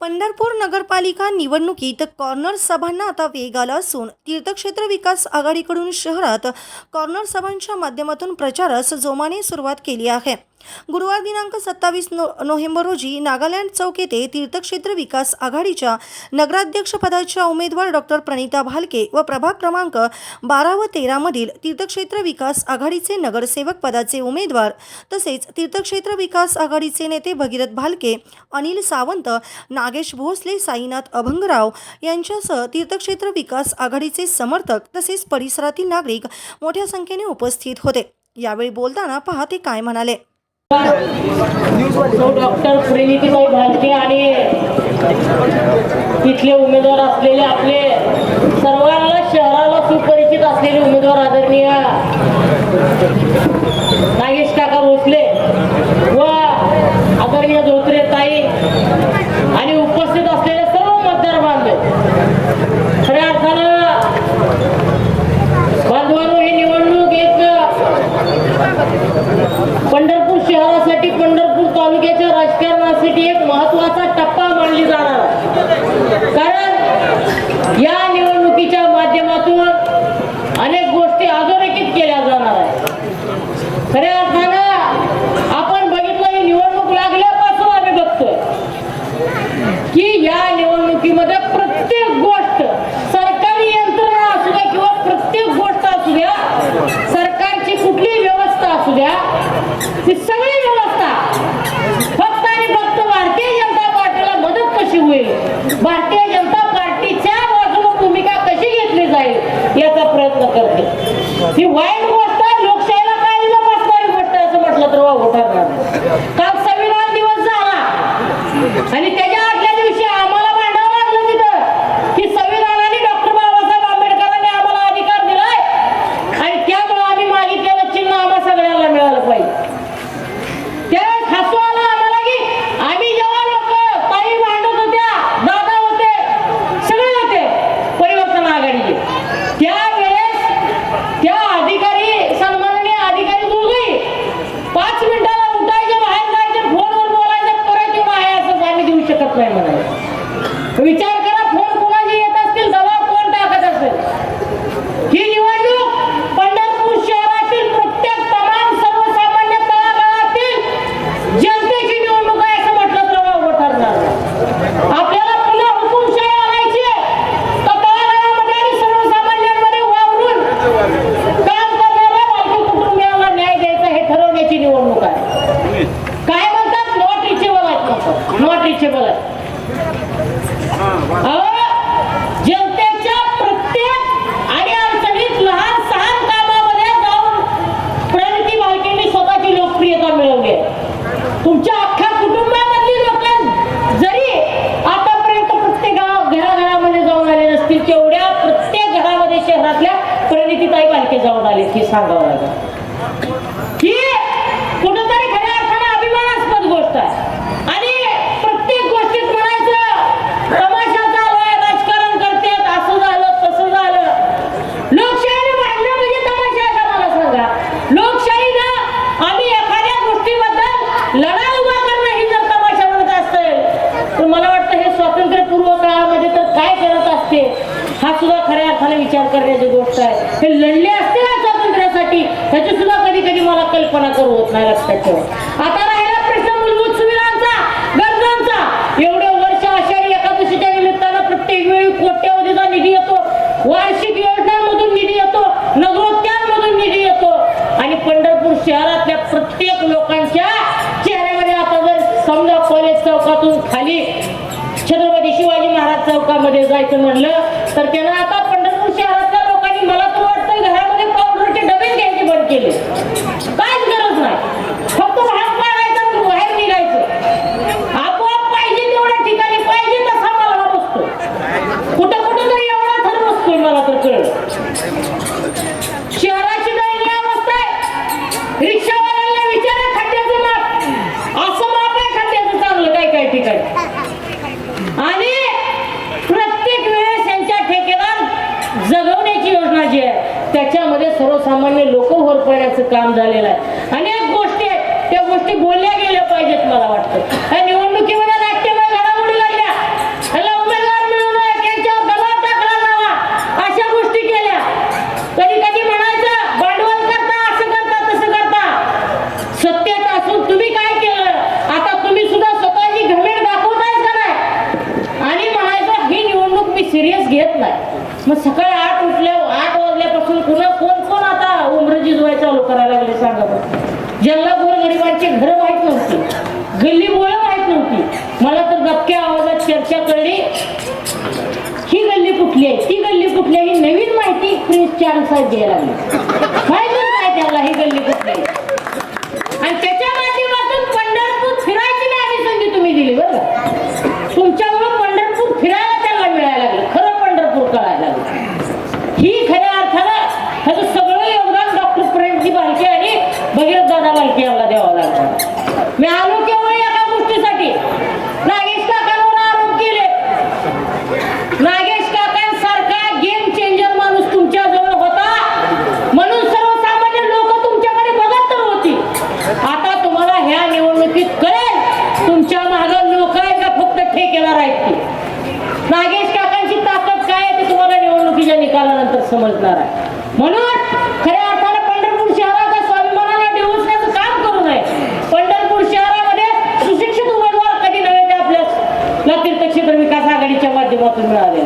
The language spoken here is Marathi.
पंढरपूर नगरपालिका निवडणुकीत कॉर्नर सभांना आता वेग आला असून तीर्थक्षेत्र विकास आघाडीकडून शहरात कॉर्नर सभांच्या माध्यमातून प्रचारास जोमाने सुरुवात केली आहे. गुरुवार दिनांक सत्तावीस नो नोव्हेंबर रोजी नागालँड चौक येथे तीर्थक्षेत्र विकास आघाडीच्या नगराध्यक्षपदाच्या उमेदवार डॉक्टर प्रणिता भालके व प्रभाग क्रमांक बारा व तेरामधील तीर्थक्षेत्र विकास आघाडीचे नगरसेवक पदाचे उमेदवार तसेच तीर्थक्षेत्र विकास आघाडीचे नेते भगीरथ भालके अनिल सावंत नागेश भोसले साईनाथ अभंगराव यांच्यासह तीर्थक्षेत्र विकास आघाडीचे समर्थक तसेच परिसरातील नागरिक मोठ्या संख्येने उपस्थित होते. यावेळी बोलताना पहा ते काय म्हणाले? डॉक्टर प्रेमितीबाई भालके आणि तिथले उमेदवार असलेले आपले सर्वांना शहराला सुपरिचित असलेले उमेदवार आदरणीय नागेश काका भोसले व आदरणीय धोत्रे ताई आणि उपस्थित असलेले सर्व मतदार बांधव खऱ्या अर्थानं बांधवांनो ही निवडणूक एक पंढरपूर शहरासाठी पंढरपूर तालुक्याच्या राजकारणासाठी एक महत्त्वाचा टप्पा मानली जाणार आहे. कारण या निवडणुकीच्या माध्यमातून अनेक गोष्टी अधोरेखित केल्या जाणार आहे खऱ्या अर्थानं आपण बघितलं ही निवडणूक लागल्यापासून आम्ही बघतोय की या निवडणुकीमध्ये प्रत्येक गोष्ट सरकारी यंत्रणा असू द्या किंवा प्रत्येक गोष्ट असू द्या सरकारची कुठलीही व्यवस्था असू द्या ती सगळी व्यवस्था फक्त आणि फक्त भारतीय जनता पार्टीला मदत कशी होईल भारतीय जनता पार्टीच्या बाजूला भूमिका कशी घेतली जाईल याचा प्रयत्न करते. ही वाईट गोष्ट आहे लोकशाहीला काळीला बसणारी गोष्ट आहे असं म्हटलं तर वाव ठरणार काल संविधान दिवस झाला आणि त्याच्या आदल्या दिवशी आम्हाला भांडावं लागलं तिथं की संविधानाने डॉक्टर बाबासाहेब आंबेडकरांनी आम्हाला अधिकार दिलाय आणि त्यामुळे आम्ही मागितलेलं चिन्ह आम्हा सगळ्यांना मिळालं पाहिजे त्यावेळेस हसू आलं आम्हाला की आम्ही जेव्हा लोक ताई भांडत होत्या दादा होते सगळे होते परिवर्तन आघाडीचे त्यावेळेस त्या अधिकारी सन्माननीय अधिकारी दोघे पाच मिनिटाला उठायचे बाहेर जायचे फोनवर बोलायचं परत येऊन आहे असं आम्ही देऊ शकत नाही म्हणाले विचार करा फोन कोणाचे येत असतील दबाव कोण टाकत असेल ही निवडणूक पंढरपूर शहरातील प्रत्येक तमाम सर्वसामान्य तळागाळातील जनतेची निवडणूक आहे असं म्हटलं तर वावगं ठरणार आपल्याला पुन्हा हुकुमशाही आणायची आहे तर तळागाळामध्ये आणि सर्वसामान्यांमध्ये वावरून काम करणाऱ्या बालकी कुटुंबियाला न्याय द्यायचा हे ठरवण्याची निवडणूक आहे काय म्हणतात नॉट रिचेबल आहेत नॉट रिचेबल आहेत अहो, जनतेच्या प्रत्येक आणि अडचणीत लहान सहान कामामध्ये जाऊन प्रणिती भालकेंनी स्वतःची लोकप्रियता मिळवली आहे तुमच्या अख्ख्या कुटुंबामधली लोक जरी आतापर्यंत प्रत्येक गाव घराघरामध्ये जाऊन आले नसतील तेवढ्या प्रत्येक घरामध्ये शहरातल्या बालके जाऊन आले ही सांगावं लागेल. ही कुठंतरी खऱ्या अर्थानं अभिमानास्पद गोष्ट आहे. आणि प्रत्येक गोष्टीत म्हणायचं तमाशा चालू राजकारण करतात असं झालं तसं झालं. लोकशाहीने मांडलं म्हणजे तमाशा आहे का मला सांगा? लोकशाहीनं आम्ही एखाद्या गोष्टीबद्दल लढा उभा करणं ही जर तमाशा म्हणत असेल तर मला वाटतं हे स्वातंत्र्यपूर्व काळामध्ये तर काय करत असते हा सुद्धा खऱ्या अर्थाने विचार करण्याची गोष्ट आहे. हे कल्पना करू होत नाही लक्षात ठेवा आता राहिला प्रश्न मूलभूत सुविधांचा गरजांचा. एवढ्या वर्ष आषाढी एकादशीच्या निमित्तानं प्रत्येक वेळी कोट्यावधीचा निधी येतो. वार्षिक योजनांमधून निधी येतो. नगरोत्यांमधून निधी येतो. आणि पंढरपूर शहरातल्या प्रत्येक लोकांच्या चेहऱ्यामध्ये आता जर समजा कॉलेज चौकातून खाली छत्रपती शिवाजी महाराज चौकामध्ये जायचं म्हणलं तर त्यांना आता पंढरपूर शहरातल्या लोकांनी मला तर वाटतं घरामध्ये पावडरचे डबे घ्यायचे बंद केले. काम झालेलं आहे. अनेक गोष्टी आहेत त्या गोष्टी बोलल्या गेल्या पाहिजेत मला वाटतं. त्यांच्यावर अशा गोष्टी केल्या. कधी कधी म्हणायचं भांडवल करता असं करता तसं करता. तुम्ही काय केलं? आता तुम्ही सुद्धा आणि म्हणायचं ही निवडणूक मी सिरियस घेत नाही. मग सकाळ चार साहेब घ्यायला लागले. काय त्याला? ही गल्ली कुठली? आहेत की नागेश काकांची ताकद काय आहे ते तुम्हाला निवडणुकीच्या निकालानंतर समजणार आहे. म्हणून खऱ्या अर्थानं पंढरपूर शहराचा स्वाभिमानाला डिवचण्याचं काम करू नये. पंढरपूर शहरामध्ये सुशिक्षित उमेदवार कधी नव्हे ते आपल्या तीर्थक्षेत्र विकास आघाडीच्या माध्यमातून मिळाले